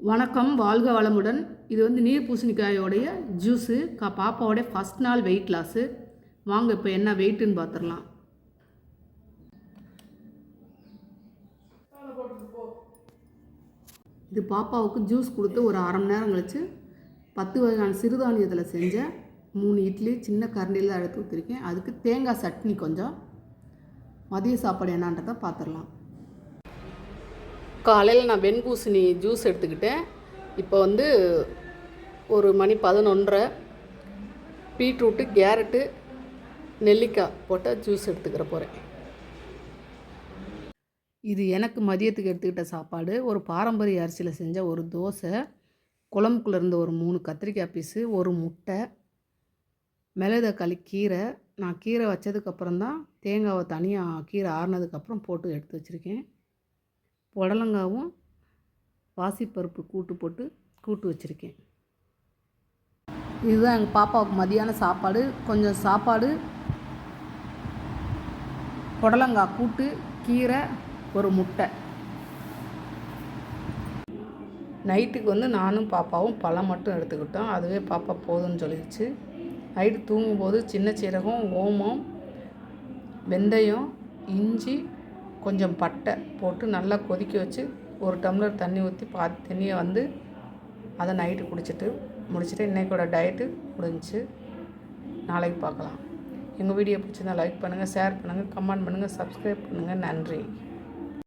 வணக்கம் வாழ்க வளமுடன். இது வந்து நீர் பூசணிக்காயோடைய ஜூஸு கா பாப்பாவோடைய ஃபஸ்ட் நாள் வெயிட் லாஸு வாங்க இப்போ என்ன வெயிட்டுன்னு பார்த்துடலாம் இது பாப்பாவுக்கு ஜூஸ் கொடுத்து ஒரு அரை மணி நேரம் கழித்து பத்து வகையான சிறுதானியத்தில் செஞ்ச மூணு இட்லி சின்ன கரண்டியில் தான் எடுத்து ஊற்றிருக்கேன் அதுக்கு தேங்காய் சட்னி கொஞ்சம். மதிய சாப்பாடு என்னன்றதை பார்த்துடலாம் காலையில் நான் வெண்பூசணி ஜூஸ் எடுத்துக்கிட்டேன். இப்போ வந்து ஒரு மணி பதினொன்றரை பீட்ரூட்டு கேரட்டு நெல்லிக்காய் போட்டால் ஜூஸ் எடுத்துக்கிற போகிறேன் இது எனக்கு மதியத்துக்கு எடுத்துக்கிட்ட சாப்பாடு. ஒரு பாரம்பரிய அரிசியில் செஞ்ச ஒரு தோசை குழம்புக்குள்ள இருந்த ஒரு மூணு கத்திரிக்காய் பீஸு ஒரு முட்டை மிளகு தக்காளி கீரை. நான் கீரை வச்சதுக்கப்புறம் தான் தேங்காவை தனியாக கீரை ஆறுனதுக்கப்புறம் போட்டு எடுத்து வச்சுருக்கேன். புடலங்காவும் பாசிப்பருப்பு கூட்டு போட்டு கூட்டு வச்சுருக்கேன். இதுதான் எங்கள் பாப்பாவுக்கு மதியான சாப்பாடு. கொஞ்சம் சாப்பாடு புடலங்காய் கூட்டு கீரை ஒரு முட்டை. நைட்டுக்கு வந்து நானும் பாப்பாவும் பழம் மட்டும் எடுத்துக்கிட்டோம். அதுவே பாப்பா போதும்னு சொல்லிடுச்சு நைட்டு தூங்கும்போது சின்ன சீரகம் ஓமம் வெந்தயம் இஞ்சி கொஞ்சம் பட்டை போட்டு நல்லா கொதிக்க வச்சு ஒரு டம்ளர் தண்ணி ஊற்றி பா தண்ணியை வந்து அதை நைட்டு குடிச்சிட்டு முடிச்சுட்டு இன்றைக்கோட டயட்டு முடிஞ்சு நாளைக்கு பார்க்கலாம். எங்கள் வீடியோ பிடிச்சிருந்தா லைக் பண்ணுங்கள் ஷேர் பண்ணுங்கள் கமெண்ட் பண்ணுங்கள் சப்ஸ்கிரைப் பண்ணுங்கள் நன்றி.